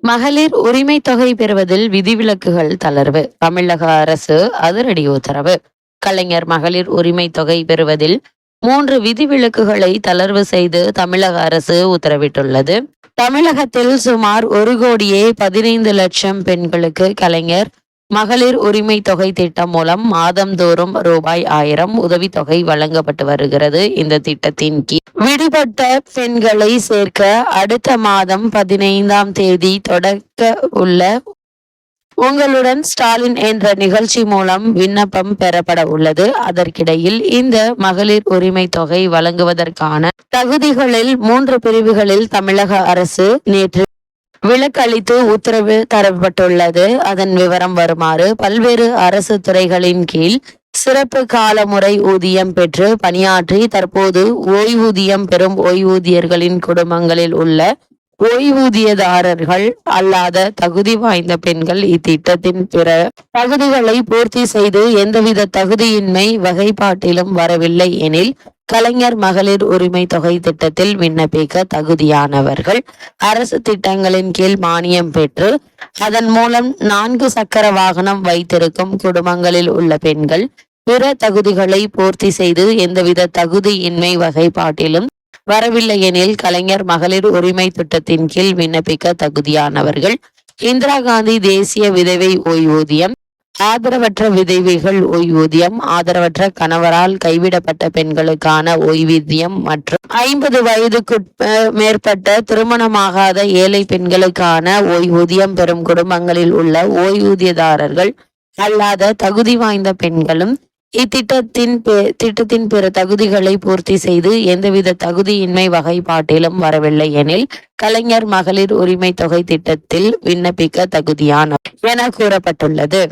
மகளிர் உரிமை தொகை பெறுவதில் விதிவிலக்குகள் தளர்வு. தமிழக அரசு அதிரடி உத்தரவு. கலைஞர் மகளிர் உரிமை தொகை பெறுவதில் மூன்று விதிவிலக்குகளை தளர்வு செய்து தமிழக அரசு உத்தரவிட்டுள்ளது. தமிழகத்தில் சுமார் ஒரு கோடியே பதினைந்து லட்சம் பெண்களுக்கு கலைஞர் மகளிர் உரிமை தொகை திட்டம் மூலம் மாதந்தோறும் ரூபாய் ஆயிரம் உதவித்தொகை வழங்கப்பட்டு வருகிறது. இந்த திட்டத்தின் கீழ் விடுபட்ட பெண்களை சேர்க்க அடுத்த மாதம் பதினைந்தாம் தேதி தொடக்க உள்ள உங்களுடன் ஸ்டாலின் என்ற நிகழ்ச்சி மூலம் விண்ணப்பம் பெறப்பட உள்ளது. அதற்கிடையில் இந்த மகளிர் உரிமை தொகை வழங்குவதற்கான தகுதிகளில் மூன்று பிரிவுகளில் தமிழக அரசு நேற்று விலக்களித்து உத்தரவு தரப்பட்டுள்ளது. அதன் விவரம் வருமாறு பல்வேறு அரசு துறைகளின் கீழ் சிறப்பு காலமுறை ஊதியம் பெற்று பணியாற்றி தற்போது ஓய்வூதியம் பெறும் ஓய்வூதியர்களின் குடும்பங்களில் உள்ள ஓய்வூதியதாரர்கள் அல்லாத தகுதி வாய்ந்த பெண்கள் இத்திட்டத்தின் பிற தகுதிகளை பூர்த்தி செய்து எந்தவித தகுதியின்மை வகைப்பாட்டிலும் வரவில்லை எனில் கலைஞர் மகளிர் உரிமை தொகை திட்டத்தில் விண்ணப்பிக்க தகுதியானவர்கள். அரசு திட்டங்களின் கீழ் மானியம் பெற்று அதன் மூலம் நான்கு சக்கர வாகனம் வைத்திருக்கும் குடும்பங்களில் உள்ள பெண்கள் பிற தகுதிகளை பூர்த்தி செய்து எந்தவித தகுதியின்மை வகைப்பாட்டிலும் வரவில்லை எனில் கலைஞர் மகளிர் உரிமை திட்டத்தின் கீழ் விண்ணப்பிக்க தகுதியானவர்கள். இந்திரா காந்தி தேசிய விதவை ஓய்வூதியம் ஆதரவற்ற விதவைகள் ஓய்வூதியம் ஆதரவற்ற கணவரால் கைவிடப்பட்ட பெண்களுக்கான ஓய்வூதியம் மற்றும் ஐம்பது வயதுக்கு மேற்பட்ட திருமணமாகாத ஏழை பெண்களுக்கான ஓய்வூதியம் பெறும் குடும்பங்களில் உள்ள ஓய்வூதியதாரர்கள் அல்லாத தகுதி வாய்ந்த பெண்களும் இத்திட்டத்தின் திட்டத்தின் பிற தகுதிகளை பூர்த்தி செய்து எந்தவித தகுதியின்மை வகைப்பாட்டிலும் வரவில்லை எனில் கலைஞர் மகளிர் உரிமை தொகை திட்டத்தில் விண்ணப்பிக்க தகுதியான என கூறப்பட்டுள்ளது.